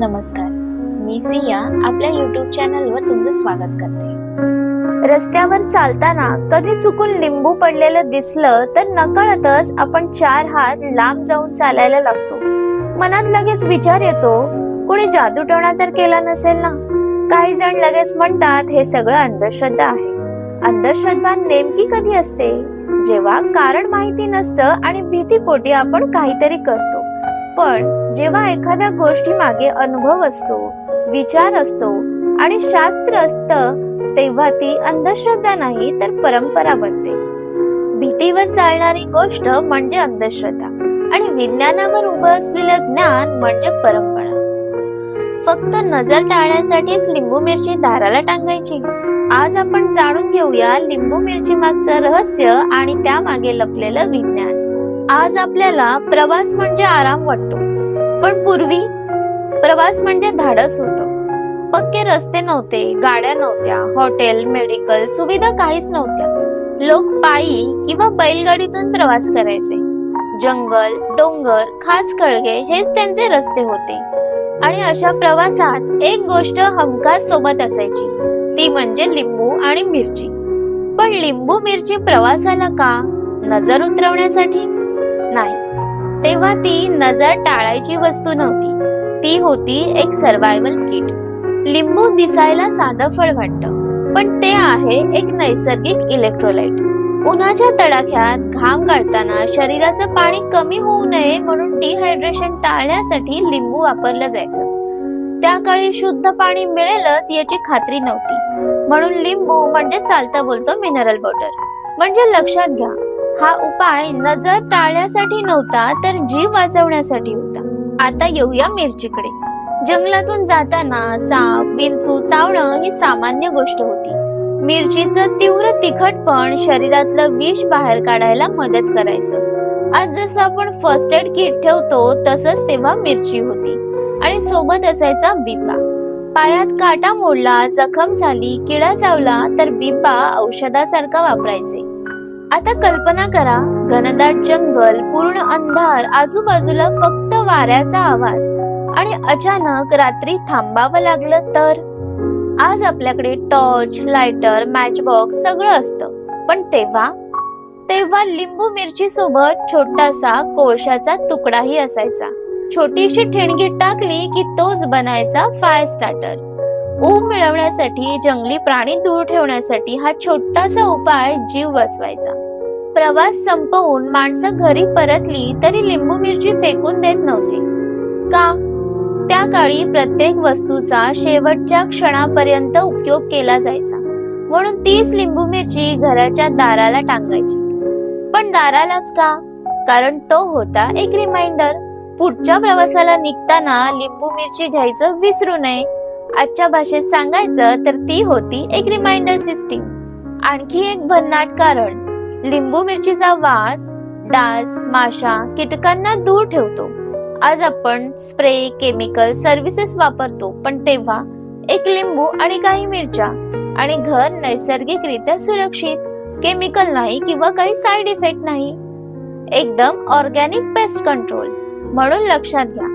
नमस्कार. मी सिया आपल्या युट्यूब चॅनलवर तुमचं स्वागत करते. रस्त्यावर चालताना कधी चुकून लिंबू पडलेलं दिसलं तर नकळतच आपण चार हात लांब जाऊन चालायला लागतो. मनात लगेच विचार येतो कोणी जादूटोणा तर केला नसेल ना? काही जण लगेच म्हणतात हे सगळं अंधश्रद्धा आहे. अंधश्रद्धा नेमकी कधी असते? जेव्हा कारण माहिती नसतं आणि भीतीपोटी आपण काहीतरी करतो. पण जेव्हा एखाद्या गोष्टी मागे अनुभव असतो विचार असतो आणि शास्त्र असतं तेव्हा ती अंधश्रद्धा नाही तर परंपरा बनते. भीतीवर चालणारी गोष्ट म्हणजे अंधश्रद्धा आणि विज्ञानावर उभं असलेलं ज्ञान म्हणजे परंपरा. फक्त नजर टाळण्यासाठीच लिंबू मिरची दाराला टांगायची. आज आपण जाणून घेऊया लिंबू मिरची मागचं रहस्य आणि त्यामागे लपलेलं विज्ञान. आज आपल्याला प्रवास म्हणजे आराम वाटतो. पण पूर्वी प्रवास म्हणजे धाडस होतं. पक्के रस्ते नव्हते गाड्या नव्हत्या हॉटेल मेडिकल सुविधा काहीच नव्हत्या. लोक पायी किंवा बैलगाडीतून प्रवास करायचे. जंगल डोंगर खास कळगे हेच त्यांचे रस्ते होते. आणि अशा प्रवासात एक गोष्ट हमखास सोबत असायची. ती म्हणजे लिंबू आणि मिरची. पण लिंबू मिरची प्रवासाला का नजर उतरवण्यासाठी? नाही. तेव्हा ती नजर टाळायची वस्तू नव्हती. ती होती एक सर्वायवल किट लिंबू दिसायला साधं फळ वाटतं पण ते आहे एक नैसर्गिक इलेक्ट्रोलाइट उन्हाच्या तडाख्यात घाम काढताना शरीराचं पाणी कमी होऊ नये म्हणून डिहायड्रेशन टाळण्यासाठी लिंबू वापरलं जायचं. त्या काळी शुद्ध पाणी मिळेलच याची खात्री नव्हती. म्हणून लिंबू म्हणजे चालता बोलतो मिनरल वॉटर म्हणजे लक्षात घ्या हा उपाय नजर टाळण्यासाठी नव्हता तर जीव वाचवण्यासाठी होता. आता येऊया मिरचीकडे. जंगलातून जाताना साप विंचू चावणं ही सामान्य गोष्ट होती. मिरचीचं तीव्र तिखटपण शरीरातलं विष बाहेर काढायला मदत करायचं. आज जसं आपण फर्स्ट एड किट ठेवतो तसंच तेव्हा मिरची होती. आणि सोबत असायचा बिबा. पायात काटा मोडला जखम झाली किडा चावला तर बिबा औषधासारखा वापरायचे. आता कल्पना करा घनदाट जंगल पूर्ण अंधार आजूबाजूला फक्त वाऱ्याचा आवाज आणि अचानक रात्री थांबावं लागलं तर? आज आपल्याकडे टॉर्च लायटर मॅच बॉक्स सगळं असतं. पण तेव्हा? तेव्हा लिंबू मिरची सोबत छोटासा कोळशाचा तुकडाही असायचा. छोटीशी ठिणगी टाकली की तोच बनायचा फायर स्टार्टर ऊब मिळवण्यासाठी जंगली प्राणी दूर ठेवण्यासाठी हा छोटासा उपाय जीव वाचवायचा. प्रवास संपवून माणसं घरी परतली तरी लिंबू मिरची फेकून देत नव्हती. का? त्या काळी प्रत्येक वस्तूचा शेवटच्या क्षणापर्यंत उपयोग केला जायचा. म्हणून तीच लिंबू मिरची घराच्या दाराला टांगायची. पण दारालाच का? कारण तो होता एक रिमाइंडर पुढच्या प्रवासाला निघताना लिंबू मिरची घ्यायचं विसरू नये. आजच्या भाषेत सांगायचं तर ती होती एक रिमाइंडर सिस्टीम आणखी एक भन्नाट कारण. लिंबू मिरचीचा वास डास माशा कीटकांना दूर ठेवतो. आज आपण स्प्रे केमिकल सर्व्हिसेस वापरतो पण तेव्हा एक लिंबू आणि काही मिरच्या आणि घर नैसर्गिकरित्या सुरक्षित केमिकल नाही किंवा काही साइड इफेक्ट नाही. एकदम ऑर्गॅनिक पेस्ट कंट्रोल म्हणून लक्षात घ्या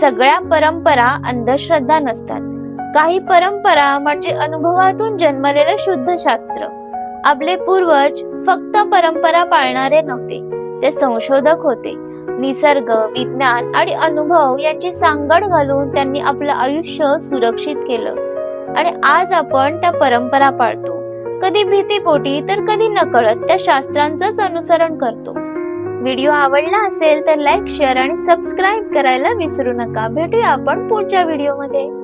सगळ्या परंपरा अंधश्रद्धा नसतात. काही परंपरा म्हणजे अनुभवातून जन्मलेलं शुद्ध शास्त्र. आपले पूर्वज फक्त परंपरा पाळणारे नव्हते. ते संशोधक होते. निसर्ग विज्ञान आणि अनुभव यांची सांगड घालून त्यांनी आपलं आयुष्य सुरक्षित केलं. आणि आज आपण त्या परंपरा पाळतो. कधी भीतीपोटी तर कधी नकळत त्या शास्त्रांचंच अनुसरण करतो. व्हिडिओ आवडला असेल तर लाईक शेअर आणि सबस्क्राईब करायला विसरू नका. भेटूया आपण पुढच्या व्हिडिओमध्ये.